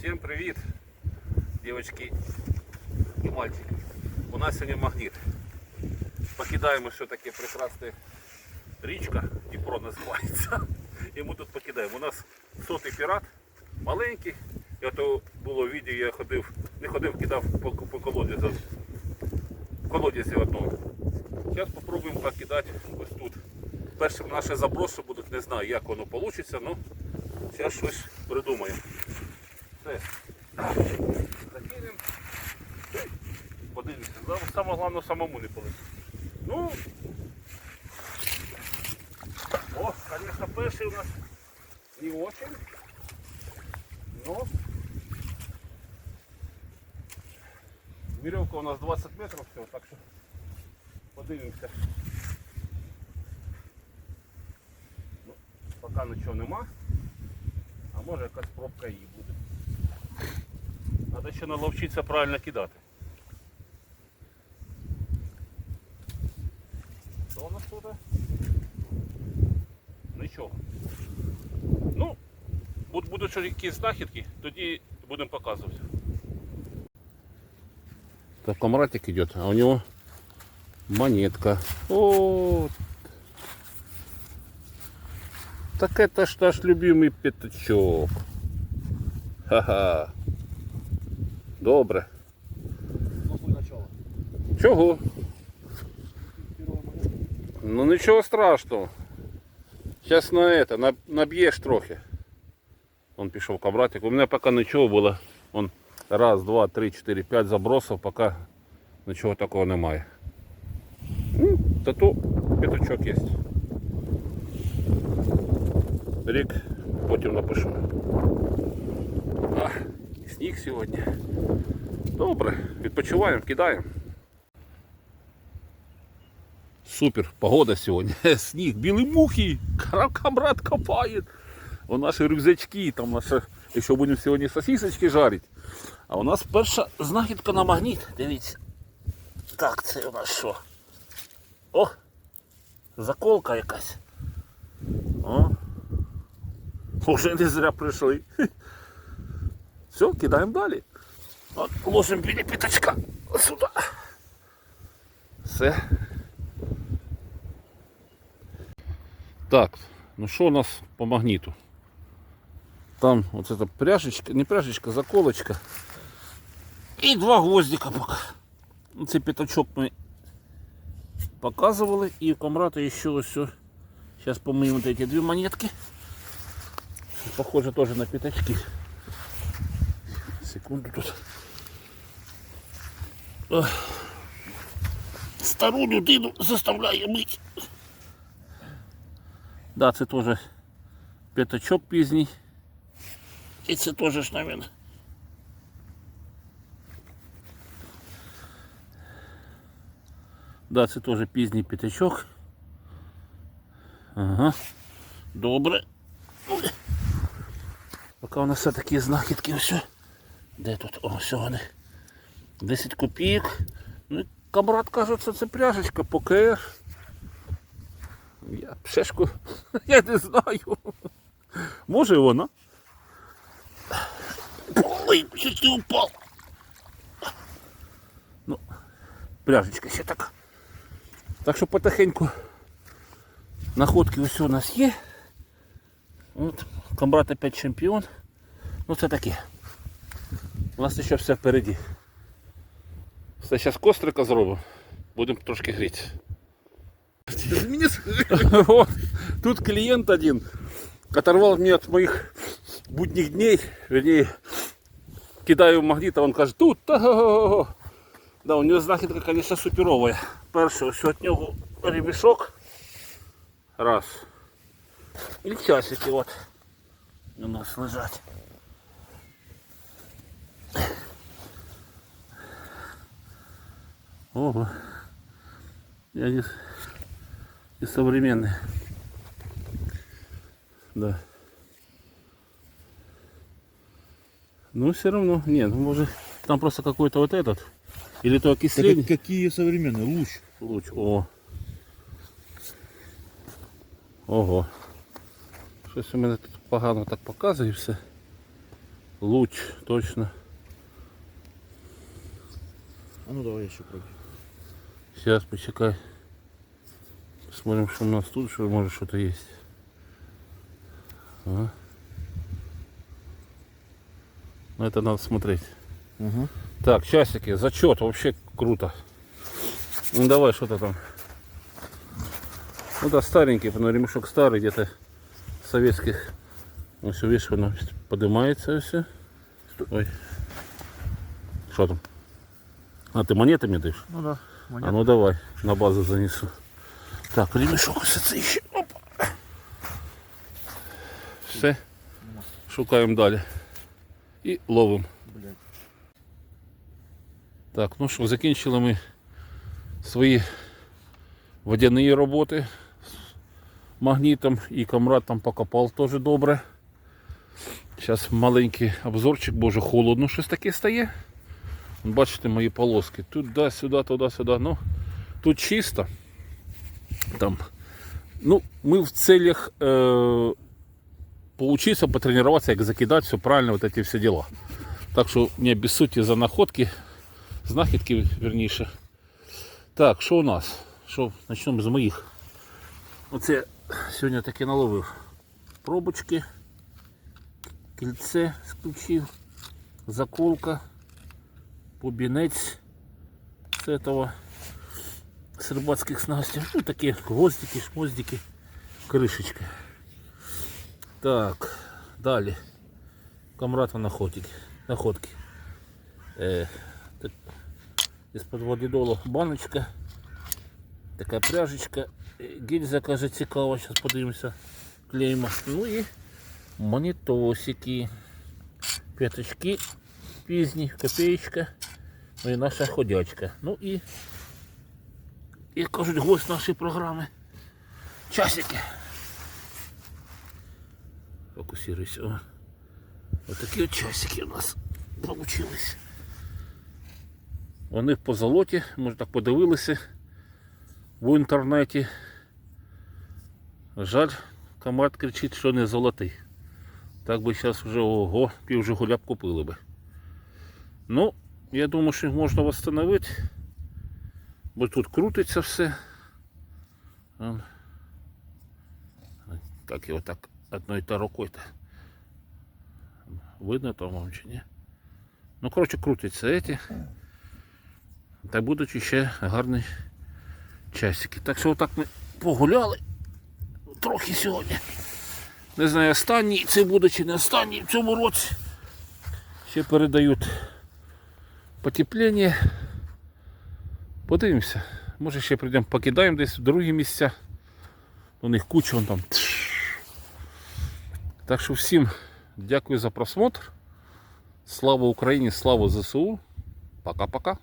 Всем привет, девочки и мальчики. У нас сегодня магнит. Покидаємо все-таки прекрасне річка, Дніпро називається. І ми тут покидаємо. У нас сотий пірат, маленький. Я то було я ходив, не ходив, кидав по, по колодязю. Колодязі одного. Зараз спробуємо покидати ось тут. Перші наші заброси будуть, не знаю, як воно вийде, але зараз щось придумаємо. Все. Закинемо. Подивимося. Саме головне самому не полетіти. Ну, о, конечно, перший у нас не очень, но веревка у нас 20 метров всего, так что подивимося. Ну, поки нічого нема, а може якась пробка її буде. Треба ще наловчитися правильно кидати. Що у нас тут? Нічого. Ну, буд- будуть ще якісь знахідки, тоді будемо показувати. Так, комратик йде, а у нього монетка. О, так это ж наш любимый пятачок. Ха-ха. Добре. Чого? Ну нічого страшного. Зараз на это, на, наб'єш трохи. Он пішов кабратик. У мене поки нічого було. Он раз, два, три, чотири, п'ять забросів, поки нічого такого немає. Ну, зато п'ятачок є. Рік потім напишу. Сніг сьогодні. Добре, відпочиваємо, кидаємо. Супер, погода сегодня. Снег, белые мухи, камрад копает. У наши рюкзачки, там наши, еще будем сегодня сосисочки жарить. А у нас перша знахідка на магніт. Дивіться. Так, це у нас що? О! Заколка якась. О! Уже не зря прийшли. Все, кидаємо далі. От, ложимо біля п'ятачка. Сюди. Все. Так, ну що у нас по магніту? Там вот эта пряжечка, не пряжечка, заколочка. І два гвоздика пока. Ну, Цей п'ятачок ми показували. І у комрата ще ось. Сейчас помыем вот эти две монетки. Похоже тоже на пятачки. Секунду тут. Стару людину заставляє мить. Да, це теж п'ятачок пізній. І це теж навіть. Да, це теж пізній п'ятачок. Ага. Добре. Ой. Поки у нас все такі знахідки все. Де тут? О, вони. 10 копійок. Ну, камрад каже, що це пряжечка, ПКР. Я пшешку, я не знаю. Може вона. Ой, чуть не упав. Ну, пряжечка ще така. Так що потихеньку находки ось у нас є. От, камбрат опять чемпіон. Ну це таке. У нас ще все впереді. Все, зараз кострика зробимо. Будемо трошки гріти. Вот, тут клиент один оторвал меня от моих будних дней, вернее, кидаю в магнит, а он каже, тут, та-га-га-га». да, у него знахідка, конечно, суперовая. Перше, ось от нього ремішок, раз, і часики от у нас лежать. Ого, я не и современные. Да. Ну, все равно. Нет, ну, может, там просто какой-то вот этот. Или то Так окисление. какие современные? Луч. Луч. О. Ого. Щось у мене тут погано так показує все. Луч, точно. А ну давай еще пробуй. Сейчас почекай. Посмотрим, что у нас тут, что может что-то есть. Ага. Ну это надо смотреть. Ага. Так, часики, зачет, вообще круто. Ну давай, что-то там. Ну да, старенький, но ремешок старый, где-то советских. Ну все, видишь, оно поднимается все. Ой. Что там? А, ты монеты мне даешь? Ну да. А ну давай, на базу занесу. Так, ремешок ось це ще. Опа. Все. Шукаємо далі. І ловимо. Так, ну що, закінчили ми свої водяні роботи з магнітом і камрад там покопав теж добре. Зараз маленький обзорчик, боже, холодно щось таке стає. Бачите мої полоски. Туди, сюди, туди, сюди. Ну, тут чисто. Там. Ну, ми в целях е, поучиться, потренуватися, як закидати, все правильно, вот эти всі дела. Так що не обіссудьте за находки знахідки, верніше. Так, що у нас? Що, почнемо з моїх. Оце сьогодні таки наловив. Пробочки, кільце з ключів, заколка, бубінець з этого з рибацьких снастей. Ну такі гвоздики, шмоздики, кришечка. Так, далі. Камрата находки. находки. Е, так, із-под валідолу баночка. Така пряжечка. Е, Гільза каже цікава, зараз подивимося. Клейма. Ну і монітосики. П'яточки пізні, копеечка. Ну і наша ходячка. Ну і, як кажуть, гость нашої програми. Часики. Фокусируйся. О. Ось такі от часики у нас получились. Вони в позолоті, може так подивилися в інтернеті. Жаль, комат кричить, що не золотий. Так би зараз вже ого, пів Жигуля б купили би. Ну, я думаю, що можна встановити. Бо тут крутиться все. Вон. Так його так одною та рукою. -то. Видно там вам чи ні? Ну, коротше, крутяться эти. Та будуть ще гарні часики. Так що отак ми погуляли трохи сьогодні. Не знаю, останній це буде чи не останній в цьому році. Ще передають потепління. Подивимося. Може ще прийдемо, покидаємо десь в другі місця. У них куча вон там. Так що всім дякую за просмотр. Слава Україні, слава ЗСУ. Пока-пока.